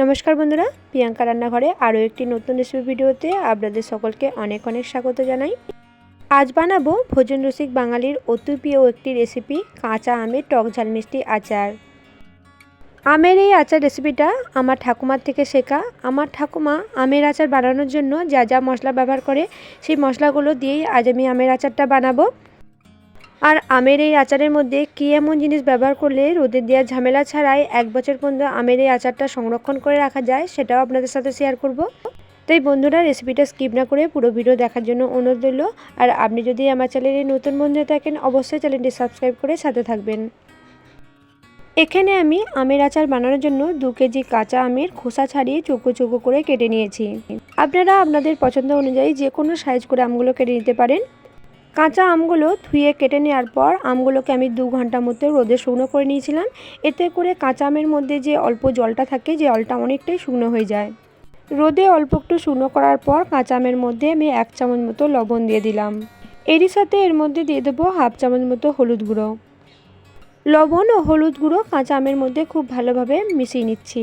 নমস্কার বন্ধুরা, প্রিয়াঙ্কা রান্নাঘরে আরও একটি নতুন রেসিপি ভিডিওতে আপনাদের সকলকে অনেক অনেক স্বাগত জানাই। আজ বানাবো ভোজন রসিক বাঙালির অতি প্রিয় একটি রেসিপি, কাঁচা আমের টক ঝাল মিষ্টি আচার। আমের এই আচার রেসিপিটা আমার ঠাকুমার থেকে শেখা। আমার ঠাকুমা আমের আচার বানানোর জন্য যা যা মশলা ব্যবহার করে, সেই মশলাগুলো দিয়েই আজ আমি আমের আচারটা বানাবো। আর আমের এই আচারের মধ্যে কী এমন জিনিস ব্যবহার করলে রোদে দেওয়ার ঝামেলা ছাড়াই এক বছর পর্যন্ত আমের এই আচারটা সংরক্ষণ করে রাখা যায় সেটাও আপনাদের সাথে শেয়ার করব। তাই বন্ধুরা রেসিপিটা স্কিপ না করে পুরো ভিডিও দেখার জন্য অনুরোধ রইল। আর আপনি যদি আমার চ্যানেলে নতুন বন্ধু থাকেন, অবশ্যই চ্যানেলটি সাবস্ক্রাইব করে সাথে থাকবেন। এখানে আমি আমের আচার বানানোর জন্য দু কেজি কাঁচা আমের খোসা ছাড়িয়ে চৌকো চৌকো করে কেটে নিয়েছি। আপনারা আপনাদের পছন্দ অনুযায়ী যে কোনো সাইজ করে আমগুলো কেটে নিতে পারেন। কাঁচা আমগুলো ধুয়ে কেটে নেওয়ার পর আমগুলোকে আমি দু ঘণ্টা মতো রোদে শুকনো করে নিয়েছিলাম। এতে করে কাঁচা আমের মধ্যে যে অল্প জলটা থাকে, যে জলটা অনেকটাই শুকনো হয়ে যায়। রোদে অল্প একটু শুকনো করার পর কাঁচা আমের মধ্যে আমি এক চামচ মতো লবণ দিয়ে দিলাম। এরই সাথে এর মধ্যে দিয়ে দেবো হাফ চামচ মতো হলুদ গুঁড়ো। লবণ ও হলুদ গুঁড়ো কাঁচা আমের মধ্যে খুব ভালোভাবে মিশিয়ে নিচ্ছি।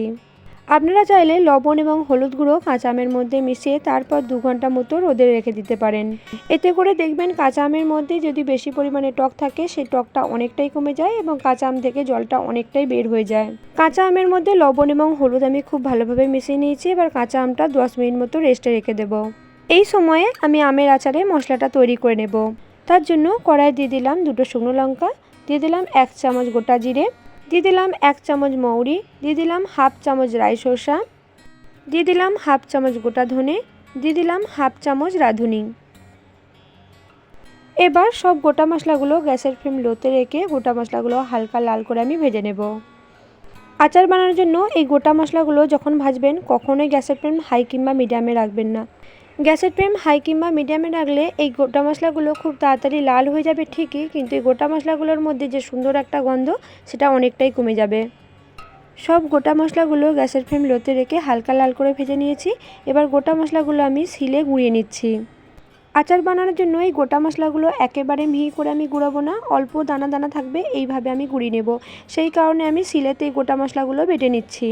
আপনারা চাইলে লবণ এবং হলুদ গুঁড়ো, কাঁচা আমের মধ্যে মিশিয়ে তারপর দু ঘণ্টা মতো রোদে রেখে দিতে পারেন। এতে করে দেখবেন কাঁচা আমের মধ্যে যদি বেশি পরিমাণে টক থাকে, সেই টকটা অনেকটাই কমে যায় এবং কাঁচা আম থেকে জলটা অনেকটাই বের হয়ে যায়। কাঁচা আমের মধ্যে লবণ এবং হলুদ আমি খুব ভালোভাবে মিশিয়ে নিয়েছি, এবার কাঁচা আমটা দশ মিনিট মতো রেস্টে রেখে দেব। এই সময়ে আমি আমের আচারে মশলাটা তৈরি করে নেব। তার জন্য কড়াই দিয়ে দিলাম দুটো শুকনো লঙ্কা, দিয়ে দিলাম এক চামচ গোটা জিরে দিয়ে দিলাম এক চামচ মৌরি, দিয়ে দিলাম হাফ চামচ রাই সরষা, দিয়ে দিলাম হাফ চামচ গোটা ধনে, দিয়ে দিলাম হাফ চামচ রাঁধুনি। এবার সব গোটা মশলাগুলো গ্যাসের ফ্লেম লোতে রেখে গোটা মশলাগুলো হালকা লাল করে আমি ভেজে নেব। আচার বানানোর জন্য এই গোটা মশলাগুলো যখন ভাজবেন কখনোই গ্যাসের ফ্লেম হাই কিংবা মিডিয়ামে রাখবেন না। গ্যাসের ফ্লেম হাই কিংবা মিডিয়ামে রাখলে এই গোটা মশলাগুলো খুব তাড়াতাড়ি লাল হয়ে যাবে ঠিকই, কিন্তু এই গোটা মশলাগুলোর মধ্যে যে সুন্দর একটা গন্ধ, সেটা অনেকটাই কমে যাবে। সব গোটা মশলাগুলো গ্যাসের ফ্লেম লোতে রেখে হালকা লাল করে ভেজে নিয়েছি। এবার গোটা মশলাগুলো আমি শিলে গুঁড়িয়ে নিচ্ছি। আচার বানানোর জন্য এই গোটা মশলাগুলো একেবারে মিহি করে আমি গুঁড়াবো না, অল্প দানা দানা থাকবে, এইভাবে আমি গুঁড়িয়ে নেব। সেই কারণে আমি শিলেতে এই গোটা মশলাগুলো বেটে নিচ্ছি।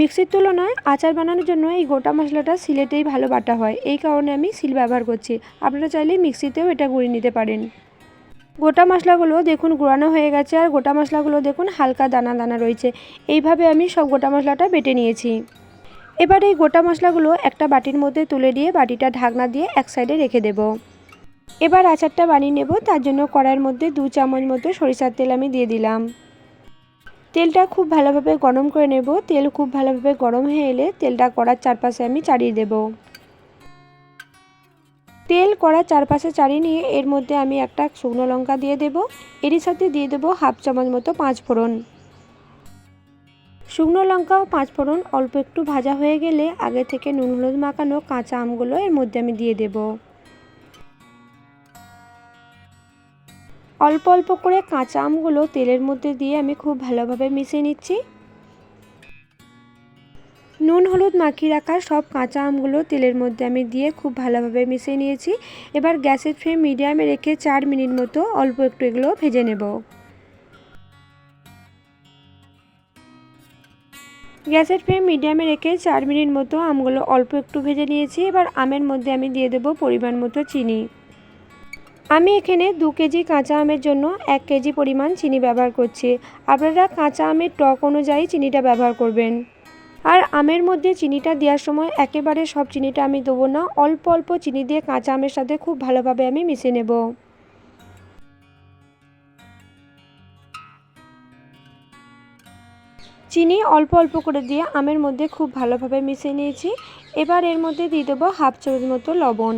মিক্সির তুলনায় আচার বানানোর জন্য এই গোটা মশলাটা সিলেটেই ভালো বাটা হয়। এই কারণে আমি সিল ব্যবহার করছি। আপনারা চাইলে মিক্সিতেও এটা গুঁড়িয়ে নিতে পারেন। গোটা মশলাগুলো দেখুন গুঁড়ানো হয়ে গেছে আর গোটা মশলাগুলো দেখুন হালকা দানা দানা রয়েছে। এইভাবে আমি সব গোটা মশলাটা বেটে নিয়েছি। এবার এই গোটা মশলাগুলো একটা বাটির মধ্যে তুলে দিয়ে বাটিটা ঢাকনা দিয়ে এক সাইডে রেখে দেব। এবার আচারটা বানিয়ে নেব। তার জন্য কড়াইয়ের মধ্যে দু চামচ মতো সরিষার তেল আমি দিয়ে দিলাম। তেলটা খুব ভালোভাবে গরম করে নেব। তেল খুব ভালোভাবে গরম হয়ে এলে তেলটা কড়ার চারপাশে আমি চাড়িয়ে দেব। তেল কড়ার চারপাশে চাড়িয়ে নিয়ে এর মধ্যে আমি একটা শুকনো লঙ্কা দিয়ে দেব। এরই সাথে দিয়ে দেব হাফ চামচ মতো পাঁচ ফোড়ন। শুকনো লঙ্কা ও পাঁচ ফোড়ন অল্প একটু ভাজা হয়ে গেলে আগে থেকে নুন হলুদ মাখানো কাঁচা আমগুলো এর মধ্যে আমি দিয়ে দেবো। অল্প অল্প করে কাঁচা আমগুলো তেলের মধ্যে দিয়ে আমি খুব ভালোভাবে মিশিয়ে নিচ্ছি। নুন, হলুদ মাখিয়ে রাখা সব কাঁচা আমগুলো তেলের মধ্যে আমি দিয়ে খুব ভালোভাবে মিশিয়ে নিয়েছি। এবার গ্যাসের ফ্লেম মিডিয়ামে রেখে চার মিনিট মতো অল্প একটু এগুলো ভেজে নেব। গ্যাসের ফ্লেম মিডিয়ামে রেখে চার মিনিট মতো আমগুলো অল্প একটু ভেজে নিয়েছি। এবার আমের মধ্যে আমি দিয়ে দেবো পরিমাণ মতো চিনি। আমি এখানে দু কেজি কাঁচা আমের জন্য এক কেজি পরিমাণ চিনি ব্যবহার করছি। আপনারা কাঁচা আমের টক অনুযায়ী চিনিটা ব্যবহার করবেন। আর আমের মধ্যে চিনিটা দেওয়ার সময় একেবারে সব চিনিটা আমি দেবো না, অল্প অল্প চিনি দিয়ে কাঁচা আমের সাথে খুব ভালোভাবে আমি মিশিয়ে নেব। চিনি অল্প অল্প করে দিয়ে আমের মধ্যে খুব ভালোভাবে মিশিয়ে নিয়েছি। এবার এর মধ্যে দিয়ে দেবো হাফ চামচ মতো লবণ।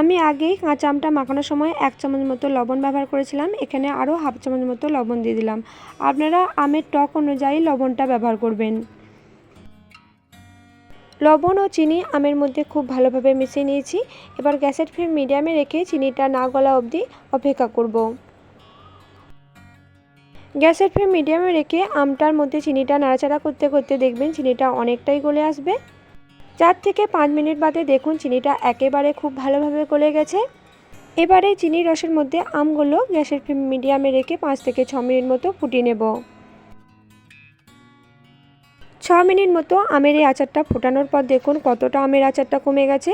আমি আগেই কাঁচা আমটা মাখানোর সময় এক চামচ মতো লবণ ব্যবহার করেছিলাম, এখানে আরও হাফ চামচ মতো লবণ দিয়ে দিলাম। আপনারা আমের টক অনুযায়ী লবণটা ব্যবহার করবেন। লবণ ও চিনি আমের মধ্যে খুব ভালোভাবে মিশিয়ে নিয়েছি। এবার গ্যাসের ফ্লেম মিডিয়ামে রেখে চিনিটা না গলা অবধি অপেক্ষা করব। গ্যাসের ফ্লেম মিডিয়ামে রেখে আমটার মধ্যে চিনিটা নাড়াচাড়া করতে করতে দেখবেন চিনিটা অনেকটাই গলে আসবে। চার থেকে পাঁচ মিনিট বাদে দেখুন চিনিটা একেবারে খুব ভালোভাবে গলে গেছে। এবারে চিনি রসের মধ্যে আমগুলো গ্যাসের ফ্লেম মিডিয়ামে রেখে পাঁচ থেকে ছ মিনিট মতো ফুটিয়ে নেব। ছ মিনিট মতো আমের এই আচারটা ফোটানোর পর দেখুন কতটা আমের আচারটা কমে গেছে।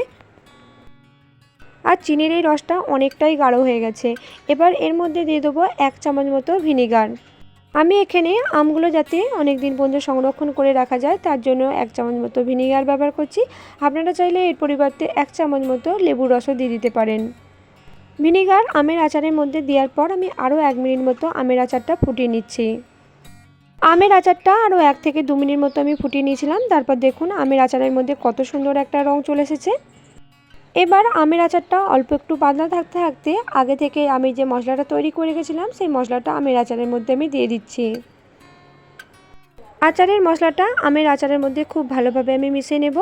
আর চিনির এই রসটা অনেকটাই গাঢ় হয়ে গেছে। এবার এর মধ্যে দিয়ে দেবো এক চামচ মতো ভিনিগার। আমি এখানে আমগুলো যাতে অনেক দিন পর্যন্ত সংরক্ষণ করে রাখা যায়, তার জন্য এক চামচ মতো ভিনিগার ব্যবহার করছি। আপনারা চাইলে এর পরিবর্তে এক চামচ মতো লেবুর রসও দিয়ে দিতে পারেন। ভিনিগার আমের আচারের মধ্যে দেওয়ার পর আমি আরও এক মিনিট মতো আমের আচারটা ফুটিয়ে নিচ্ছি। আমের আচারটা আরও এক থেকে দু মিনিট মতো আমি ফুটিয়ে নিয়েছিলাম। তারপর দেখুন আমের আচারের মধ্যে কত সুন্দর একটা রং চলে এসেছে। এবার আমের আচারটা অল্প একটু পাতলা থাকতে থাকতে আগে থেকে আমি যে মশলাটা তৈরি করে গেছিলাম, সেই মশলাটা আমের আচারের মধ্যে আমি দিয়ে দিচ্ছি। আচারের মশলাটা আমের আচারের মধ্যে খুব ভালোভাবে আমি মিশিয়ে নেব।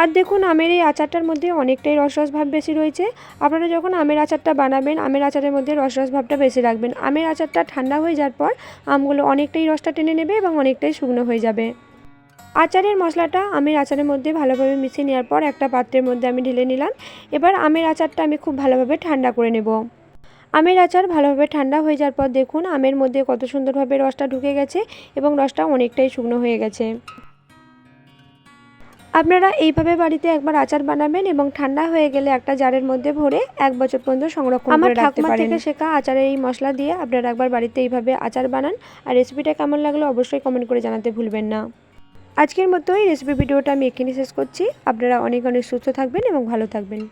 আর দেখুন, আমের এই আচারটার মধ্যে অনেকটাই রসরস ভাব বেশি রয়েছে। আপনারা যখন আমের আচারটা বানাবেন, আমের আচারের মধ্যে রসরস ভাবটা বেশি রাখবেন। আমের আচারটা ঠান্ডা হয়ে যাওয়ার পর আমগুলো অনেকটাই রসটা টেনে নেবে এবং অনেকটাই শুকনো হয়ে যাবে। আচারের মশলাটা আমের আচারের মধ্যে ভালোভাবে মিশিয়ে নেওয়ার পর একটা পাত্রের মধ্যে আমি ঢেলে নিলাম। এবার আমের আচারটা আমি খুব ভালোভাবে ঠান্ডা করে নেব। আমের আচার ভালোভাবে ঠান্ডা হয়ে যাওয়ার পর দেখুন আমের মধ্যে কত সুন্দরভাবে রসটা ঢুকে গেছে এবং রসটা অনেকটাই শুকনো হয়ে গেছে। আপনারা এইভাবে বাড়িতে একবার আচার বানাবেন এবং ঠান্ডা হয়ে গেলে একটা জারের মধ্যে ভরে এক বছর পর্যন্ত সংরক্ষণ আমার করে রাখতে ঠাকুমা পারেন। থেকে শেখা আচারের এই মশলা দিয়ে আপনারা একবার বাড়িতে এইভাবে আচার বানান। আর রেসিপিটা কেমন লাগল অবশ্যই কমেন্ট করে জানাতে ভুলবেন না। আজকের মতো এই রেসিপি ভিডিওটা আমি এখানে শেষ করছি। আপনারা অনেক অনেক সুস্থ থাকবেন এবং ভালো থাকবেন।